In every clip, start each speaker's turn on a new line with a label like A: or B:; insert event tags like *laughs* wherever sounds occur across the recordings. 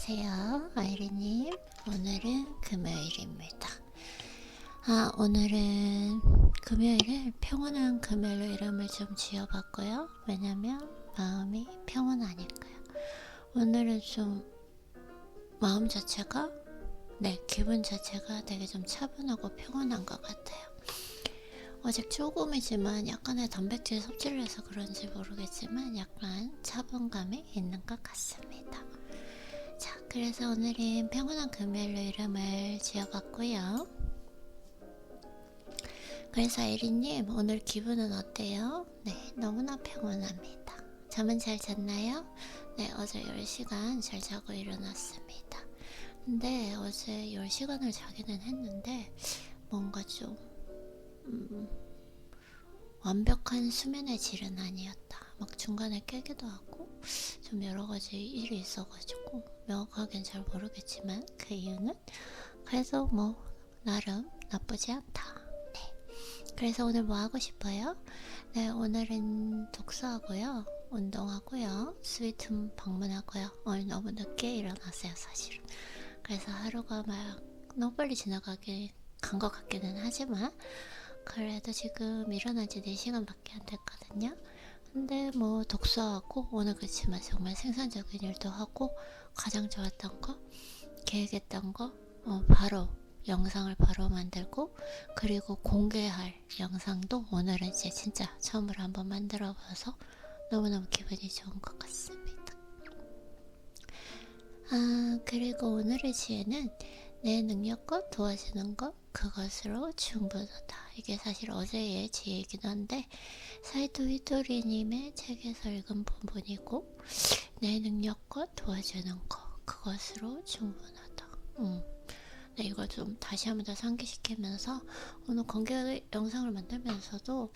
A: 안녕하세요. 아이리님. 오늘은 금요일입니다. 아, 오늘은 금요일을 평온한 금요일로 이름을 좀 지어봤고요. 왜냐면 마음이 평온하니까요. 오늘은 좀 마음 자체가, 네, 기분 자체가 되게 좀 차분하고 평온한 것 같아요. 아직 조금이지만 약간의 단백질 섭취를 해서 그런지 모르겠지만 약간 차분감이 있는 것 같습니다. 자, 그래서 오늘은 평온한 금요일로 이름을 지어봤고요. 그래서 에리님, 오늘 기분은 어때요? 네, 너무나 평온합니다. 잠은 잘 잤나요? 네, 어제 10시간 잘 자고 일어났습니다. 근데 어제 10시간을 자기는 했는데, 뭔가 좀, 음, 완벽한 수면의 질은 아니었다. 막 중간에 깨기도 하고, 좀 여러 가지 일이 있어가지고, 명확하게는 잘 모르겠지만, 그 이유는, 그래서 뭐, 나름 나쁘지 않다. 네. 그래서 오늘 뭐 하고 싶어요? 네, 오늘은 독서하고요. 운동하고요. 스위트 방문하고요. 오늘 너무 늦게 일어났어요, 사실은. 그래서 하루가 막 너무 빨리 지나가게 간 것 같기는 하지만, 그래도 지금 일어난 지 4시간밖에 안 됐거든요. 근데 뭐 독서하고 오늘 그렇지만 정말 생산적인 일도 하고 가장 좋았던 거 계획했던 거 어, 바로 영상을 바로 만들고 그리고 공개할 영상도 오늘은 이제 진짜 처음으로 한번 만들어 봐서 너무너무 기분이 좋은 것 같습니다. 아 그리고 오늘의 지혜는 내 능력과 도와주는 것 그것으로 충분하다. 이게 사실 어제의 지혜이긴 한데 사이토 히토리님의 책에서 읽은 부분이고 내 능력과 도와주는 것 그것으로 충분하다. 음. 네, 이걸 좀 다시 한번 더 상기시키면서 오늘 공개 영상을 만들면서도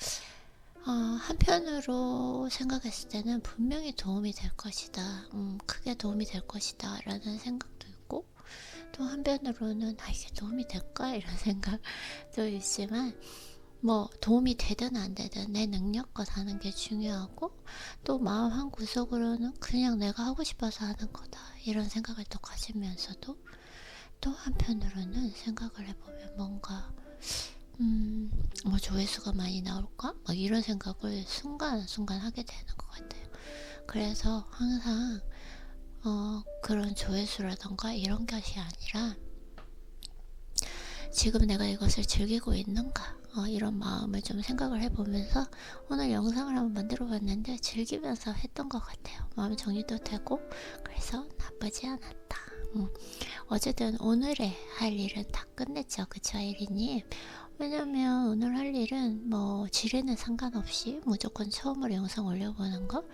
A: 어, 한편으로 생각했을 때는 분명히 도움이 될 것이다. 음, 크게 도움이 될 것이다. 라는 생각도 있고, 또 한편으로는, 아, 이게 도움이 될까? 이런 *laughs* 생각도 있지만, 뭐, 도움이 되든 안 되든 내 능력껏 하는 게 중요하고, 또 마음 한 구석으로는 그냥 내가 하고 싶어서 하는 거다. 이런 생각을 또 가지면서도, 또 한편으로는 생각을 해보면 뭔가, 음, 뭐 조회수가 많이 나올까? 막 이런 생각을 순간순간 하게 되는 것 같아요. 그래서 항상, 어, 그런 조회수라던가 이런 것이 아니라, 지금 내가 이것을 즐기고 있는가? 어, 이런 마음을 좀 생각을 해보면서 오늘 영상을 한번 만들어 봤는데 즐기면서 했던 것 같아요. 마음 정리도 되고, 그래서 나쁘지 않았다. 음. 어쨌든 오늘의 할 일은 다 끝냈죠. 그쵸, 아이리님? 왜냐면 오늘 할 일은 뭐 질에는 상관없이 무조건 처음으로 영상 올려보는 거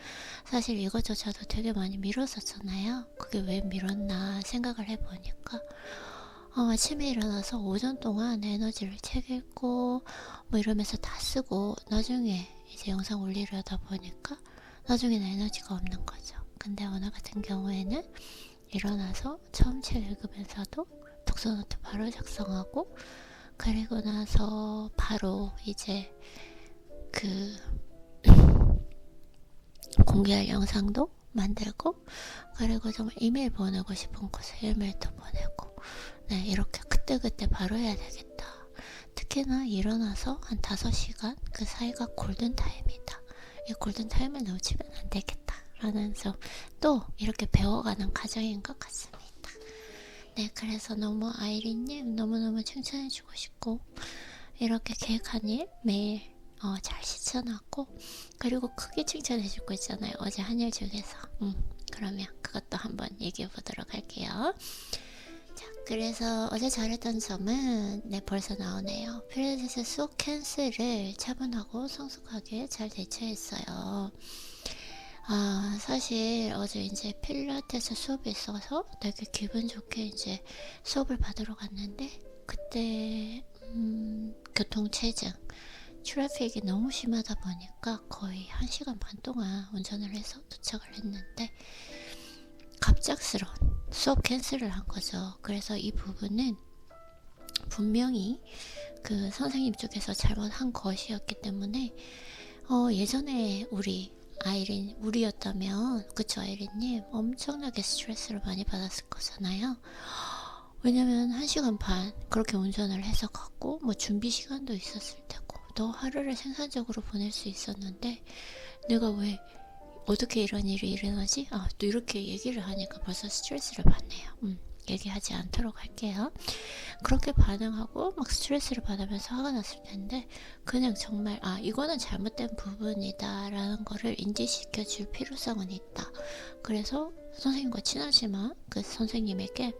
A: 사실 이것조차도 되게 많이 미뤘었잖아요. 그게 왜 미뤘나 생각을 해보니까 어, 아침에 일어나서 오전 동안 에너지를 책 읽고 뭐 이러면서 다 쓰고 나중에 이제 영상 올리려다 보니까 나중에는 에너지가 없는 거죠. 근데 오늘 같은 경우에는 일어나서 처음 책 읽으면서도 독서노트 바로 작성하고 그리고 나서 바로 이제 그 *laughs* 공개할 영상도 만들고 그리고 정말 이메일 보내고 싶은 곳에 이메일도 보내고 네 이렇게 그때그때 바로 해야 되겠다. 특히나 일어나서 한 5시간 그 사이가 골든타임이다. 이 골든타임을 놓치면 안 되겠다 라는 점 또 이렇게 배워가는 과정인 것 같습니다 네, 그래서 너무 아이린님 너무너무 칭찬해주고 싶고, 이렇게 계획한 일 매일 어, 잘 실천하고, 그리고 크게 칭찬해주고 있잖아요. 어제 한일 중에서. 음, 그러면 그것도 한번 얘기해 보도록 할게요. 자, 그래서 어제 잘했던 점은, 네, 벌써 나오네요. 필라테스 수업 캔슬을 차분하고 성숙하게 잘 대처했어요. 아, 사실 어제 이제 필라테스 수업이 있어서 되게 기분 좋게 이제 수업을 받으러 갔는데 그때 음, 교통체증 트래픽이 너무 심하다 보니까 거의 1시간 반 동안 운전을 해서 도착을 했는데 갑작스러운 수업 캔슬을 한 거죠. 그래서 이 부분은 분명히 그 선생님 쪽에서 잘못한 것이었기 때문에 어, 예전에 우리 아이린 우리였다면 그쵸 아이린님 엄청나게 스트레스를 많이 받았을 거잖아요. 왜냐면 한 시간 반 그렇게 운전을 해서 갔고 뭐 준비 시간도 있었을 테고 또 하루를 생산적으로 보낼 수 있었는데 내가 왜 어떻게 이런 일이 일어나지? 아 또 이렇게 얘기를 하니까 벌써 스트레스를 받네요. 음, 얘기하지 않도록 할게요. 그렇게 반응하고 막 스트레스를 받으면서 화가 났을 텐데 그냥 정말 아 이거는 잘못된 부분이다라는 거를 인지시켜 줄 필요성은 있다. 그래서 선생님과 친하지만 그 선생님에게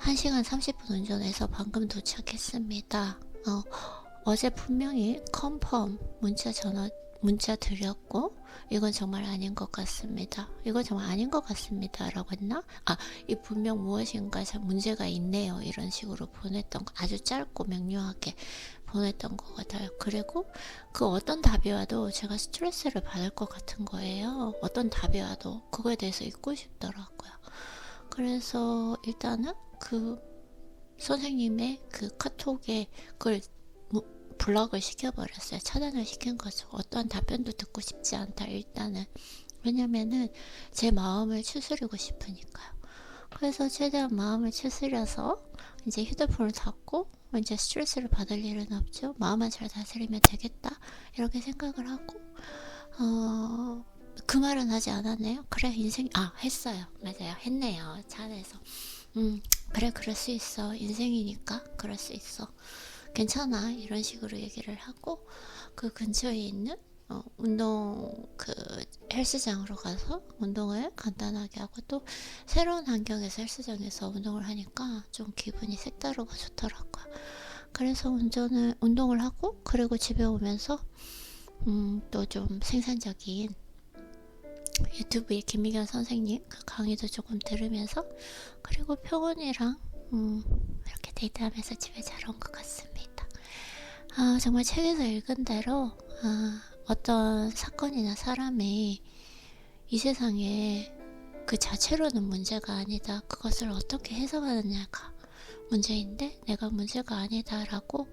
A: 1시간 30분 운전해서 방금 도착했습니다. 어, 어제 분명히 컨펌 문자 전화 문자 드렸고 이건 정말 아닌 것 같습니다. 이건 정말 아닌 것 같습니다. 라고 했나? 아, 이 분명 무엇인가 참 문제가 있네요. 이런 식으로 보냈던 거 아주 짧고 명료하게 보냈던 것 같아요. 그리고 그 어떤 답이 와도 제가 스트레스를 받을 것 같은 거예요. 어떤 답이 와도 그거에 대해서 잊고 싶더라고요. 그래서 일단은 그 선생님의 그 카톡에 그걸 블럭을 시켜버렸어요. 차단을 시킨 거죠. 어떠한 답변도 듣고 싶지 않다, 일단은. 왜냐면은 제 마음을 추스리고 싶으니까요. 그래서 최대한 마음을 추스려서 이제 휴대폰을 닫고 이제 스트레스를 받을 일은 없죠. 마음만 잘 다스리면 되겠다. 이렇게 생각을 하고, 어, 그 말은 하지 않았네요. 그래, 인생, 아, 했어요. 맞아요. 했네요. 차 안에서. 음, 그래, 그럴 수 있어. 인생이니까 그럴 수 있어. 괜찮아 이런 식으로 얘기를 하고 그 근처에 있는 어, 운동 그 헬스장으로 가서 운동을 간단하게 하고 또 새로운 환경에서 헬스장에서 운동을 하니까 좀 기분이 색다르고 좋더라고요. 그래서 운전을 운동을 하고 그리고 집에 오면서 음, 또 좀 생산적인 유튜브의 김미경 선생님 그 강의도 조금 들으면서 그리고 표본이랑 음, 데이트하면서 집에 잘 온 것 같습니다. 아, 정말 책에서 읽은 대로 아, 어떤 사건이나 사람이 이 세상에 그 자체로는 문제가 아니다. 그것을 어떻게 해석하느냐가 문제인데 내가 문제가 아니다라고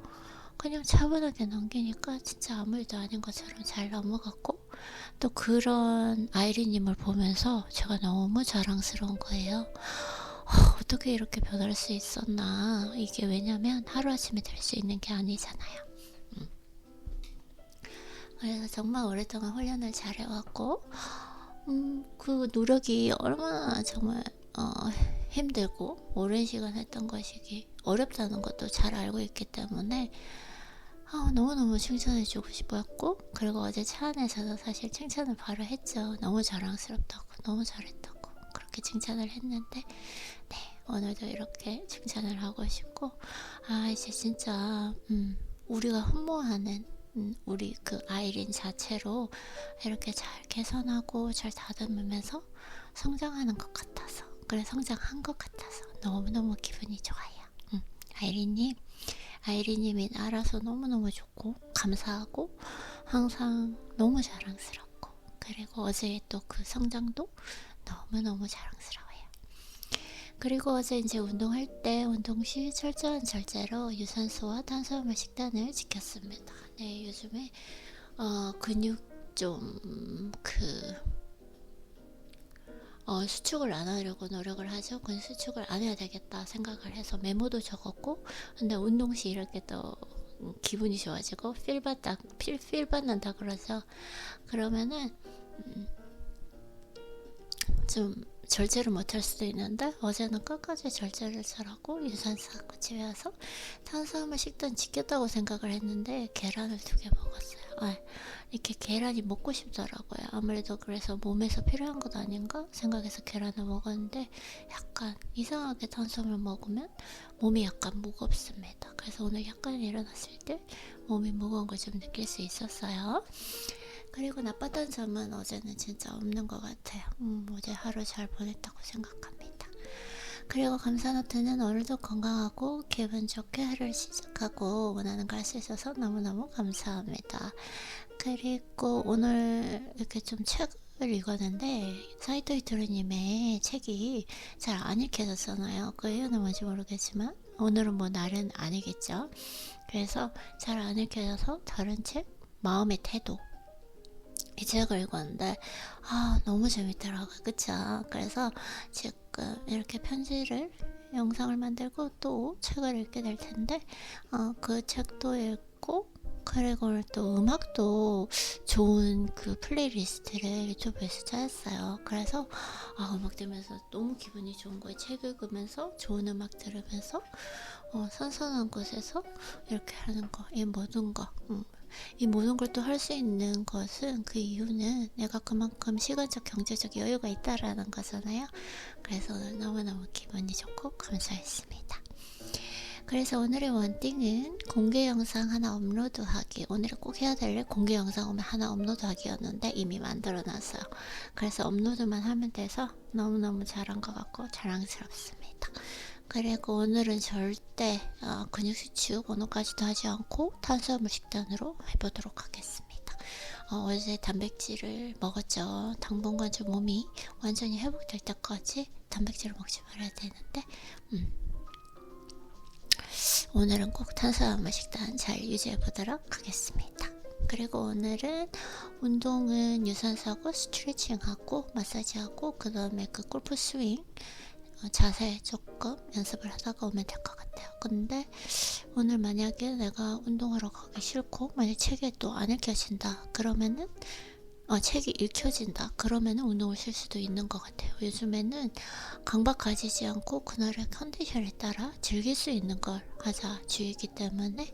A: 그냥 차분하게 넘기니까 진짜 아무 일도 아닌 것처럼 잘 넘어갔고 또 그런 아이리님을 보면서 제가 너무 자랑스러운 거예요. 어, 떻게 이렇게 변할 수 있었나. 이게 왜냐면 하루아침에 될 수 있는 게 아니잖아요. 음. 그래서 정말 오랫동안 훈련을 잘 해왔고, 음, 그 노력이 얼마나 정말, 어, 힘들고, 오랜 시간 했던 것이기 어렵다는 것도 잘 알고 있기 때문에, 아, 너무너무 칭찬해주고 싶었고, 그리고 어제 차 안에서도 사실 칭찬을 바로 했죠. 너무 자랑스럽다고, 너무 잘했다고. 그렇게 칭찬을 했는데, 네, 오늘도 이렇게 칭찬을 하고 싶고, 아, 이제 진짜, 음, 우리가 흠모하는, 음, 우리 그 아이린 자체로 이렇게 잘 개선하고 잘 다듬으면서 성장하는 것 같아서, 그래, 성장한 것 같아서 너무너무 기분이 좋아요. 음, 아이린님, 아이린님이 알아서 너무너무 좋고, 감사하고, 항상 너무 자랑스럽고, 그리고 어제 또 그 성장도 너무너무 자랑스러워요. 그리고 어제 이제 운동할 때 운동 시 철저한 절제로 유산소와 탄수화물 식단을 지켰습니다. 네, 요즘에 어, 근육 좀그 어, 수축을 안 하려고 노력을 하죠. 그 수축을 안 해야 되겠다 생각을 해서 메모도 적었고, 근데 운동 시 이렇게 또 기분이 좋아지고 필 받다 필, 필 받는다 그러죠. 그러면은 음, 좀 절제를 못할 수도 있는데 어제는 끝까지 절제를 잘하고 유산소 하고 집에 와서 탄수화물 식단 지켰다고 생각을 했는데 계란을 두 개 먹었어요. 아, 이렇게 계란이 먹고 싶더라고요. 아무래도 그래서 몸에서 필요한 것 아닌가 생각해서 계란을 먹었는데 약간 이상하게 탄수화물 먹으면 몸이 약간 무겁습니다. 그래서 오늘 약간 일어났을 때 몸이 무거운 걸 좀 느낄 수 있었어요. 그리고 나빴던 점은 어제는 진짜 없는 것 같아요. 음, 어제 하루 잘 보냈다고 생각합니다. 그리고 감사노트는 오늘도 건강하고 기분 좋게 하루를 시작하고 원하는 걸 할 수 있어서 너무너무 감사합니다. 그리고 오늘 이렇게 좀 책을 읽었는데 사이토 이토르님의 책이 잘 안 읽혀졌잖아요. 그 이유는 뭔지 모르겠지만 오늘은 뭐 날은 아니겠죠. 그래서 잘 안 읽혀져서 다른 책 마음의 태도 이 책을 읽었는데 아 너무 재밌더라고요 그쵸 그래서 지금 이렇게 편지를 영상을 만들고 또 책을 읽게 될 텐데 어, 그 책도 읽고 그리고 또 음악도 좋은 그 플레이리스트를 유튜브에서 찾았어요. 그래서 아, 음악 들으면서 너무 기분이 좋은 거예요. 책 읽으면서 좋은 음악 들으면서 어, 선선한 곳에서 이렇게 하는 거, 이 모든 거. 음. 이 모든 걸 또 할 수 있는 것은 그 이유는 내가 그만큼 시간적 경제적 여유가 있다라는 거잖아요. 그래서 너무너무 기분이 좋고 감사했습니다. 그래서 오늘의 원띵은 공개 영상 하나 업로드하기 오늘 꼭 해야 될 공개 영상 하나 업로드하기였는데 이미 만들어 놨어요 그래서 업로드만 하면 돼서 너무너무 잘한 것 같고 자랑스럽습니다 그리고 오늘은 절대 어, 근육 수축 오늘까지도 하지 않고 탄수화물 식단으로 해보도록 하겠습니다 어, 제 단백질을 먹었죠 당분간 좀 몸이 완전히 회복될 때까지 단백질을 먹지 말아야 되는데 음. 오늘은 꼭 탄수화물 식단 잘 유지해 보도록 하겠습니다. 그리고 오늘은 운동은 유산소하고 스트레칭하고 마사지하고 그 다음에 그 골프 스윙 어, 자세 조금 연습을 하다가 오면 될것 같아요. 근데 오늘 만약에 내가 운동하러 가기 싫고 만약 책에 또안 읽혀진다 그러면은 어, 책이 읽혀진다. 그러면 운동을 쉴 수도 있는 것 같아요. 요즘에는 강박 가지지 않고 그날의 컨디션에 따라 즐길 수 있는 걸 하자 주의이기 때문에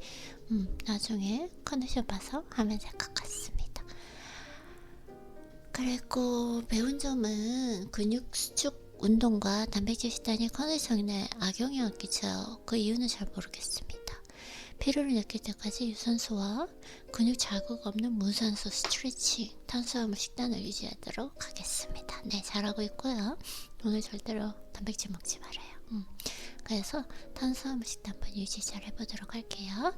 A: 음, 나중에 컨디션 봐서 하면 될 것 같습니다. 그리고 배운 점은 근육 수축 운동과 단백질 식단이 컨디션에 악영향을 끼쳐요. 그 이유는 잘 모르겠습니다. 필요를 느낄 때까지 유산소와 근육 자극 없는 무산소 스트레칭, 탄수화물 식단을 유지하도록 하겠습니다. 네, 잘하고 있고요. 오늘 절대로 단백질 먹지 말아요. 음. 그래서 탄수화물 식단 한번 유지 잘 해보도록 할게요.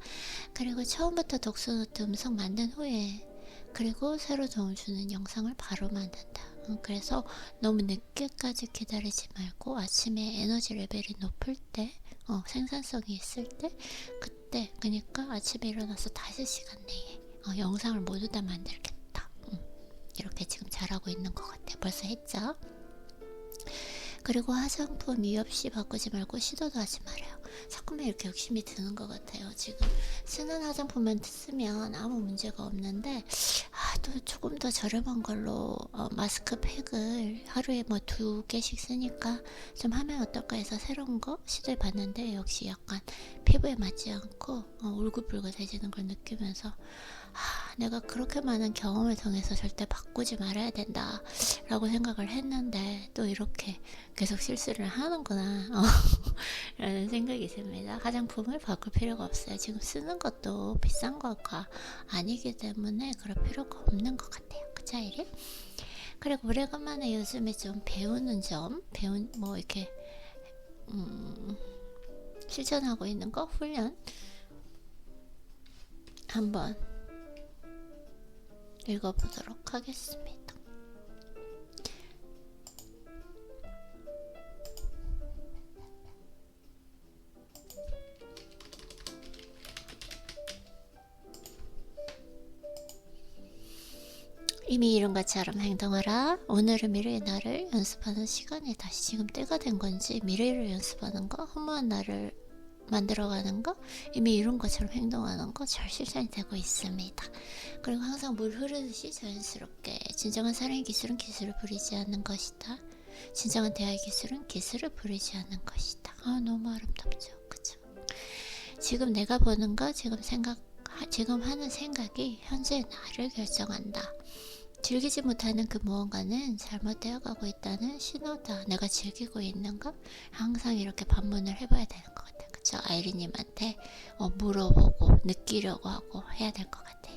A: 그리고 처음부터 독서노트 음성 만든 후에 그리고 새로 도움 주는 영상을 바로 만든다. 음, 그래서 너무 늦게까지 기다리지 말고 아침에 에너지 레벨이 높을 때, 어, 생산성이 있을 때, 그때 때 그러니까 아침에 일어나서 5시간 내에 어, 영상을 모두 다 만들겠다 음, 이렇게 지금 잘하고 있는 것 같아요 벌써 했죠 그리고 화장품 이유 없이 바꾸지 말고 시도도 하지 말아요. 자꾸만 이렇게 욕심이 드는 것 같아요. 지금 쓰는 화장품만 쓰면 아무 문제가 없는데 아, 또 조금 더 저렴한 걸로 어, 마스크 팩을 하루에 뭐두 개씩 쓰니까 좀 하면 어떨까 해서 새로운 거 시도해 봤는데 역시 약간 피부에 맞지 않고 어, 울긋불긋해지는 걸 느끼면서 아, 내가 그렇게 많은 경험을 통해서 절대 바꾸지 말아야 된다 라고 생각을 했는데 또 이렇게 계속 실수를 하는구나 어, *laughs* 라는 생각이 듭니다. 화장품을 바꿀 필요가 없어요. 지금 쓰는 것도 비싼 거가 아니기 때문에 그럴 필요가 없는 것 같아요. 그 차이를. 그리고 오래간만에 요즘에 좀 배우는 점 배운 뭐 이렇게 음, 실천하고 있는 거 훈련 한번 읽어보도록 하겠습니다. 이미 이룬 것처럼 행동하라. 오늘은 미래의 나를 연습하는 시간이 다시 지금 때가 된 건지 미래를 연습하는 거, 허무한 나를 만들어가는 거, 이미 이룬 것처럼 행동하는 거 잘 실천이 되고 있습니다. 그리고 항상 물 흐르듯이 자연스럽게 진정한 사랑의 기술은 기술을 부리지 않는 것이다. 진정한 대화의 기술은 기술을 부리지 않는 것이다. 아 너무 아름답죠, 그죠? 지금 내가 보는 거, 지금 생각, 지금 하는 생각이 현재 나를 결정한다. 즐기지 못하는 그 무언가는 잘못되어 가고 있다는 신호다. 내가 즐기고 있는 거 항상 이렇게 반문을 해봐야 되는 것 같아요. 그쵸? 아이리님한테 어, 물어보고 느끼려고 하고 해야 될 것 같아요.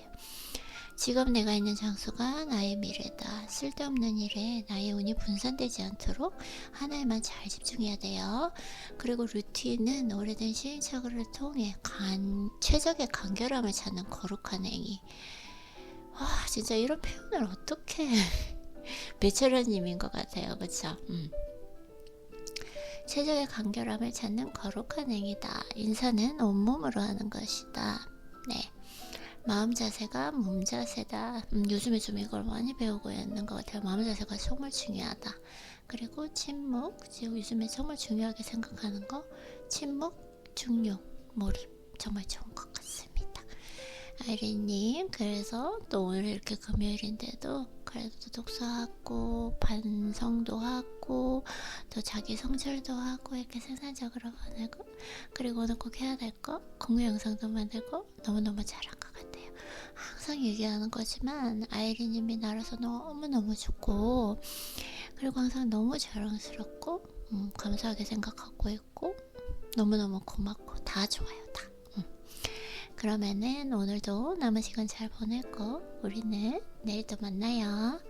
A: 지금 내가 있는 장소가 나의 미래다. 쓸데없는 일에 나의 운이 분산되지 않도록 하나에만 잘 집중해야 돼요. 그리고 루틴은 오래된 시행착오를 통해 간, 최적의 간결함을 찾는 거룩한 행위. 아 진짜 이런 표현을 어떻게 *laughs* 배철현님인 것 같아요 그쵸 음. 최적의 간결함을 찾는 거룩한 행위다 인사는 온몸으로 하는 것이다 네 마음 자세가 몸 자세다. 음, 요즘에 좀 이걸 많이 배우고 있는 것 같아요. 마음 자세가 정말 중요하다. 그리고 침묵, 지금 요즘에 정말 중요하게 생각하는 거, 침묵, 중용, 몰입 정말 좋은 것 같습니다. 아이린님, 그래서 또 오늘 이렇게 금요일인데도 그래도 또 독서하고 반성도 하고 또 자기 성찰도 하고 이렇게 생산적으로 보내고 그리고 오늘 꼭 해야 될 거 공유 영상도 만들고 너무너무 잘한 것 같아요. 항상 얘기하는 거지만 아이린님이 나라서 너무너무 좋고 그리고 항상 너무 자랑스럽고 음, 감사하게 생각하고 있고 너무너무 고맙고 다 좋아요 다 음. 그러면은 오늘도 남은 시간 잘 보내고 우리는 내일 또 만나요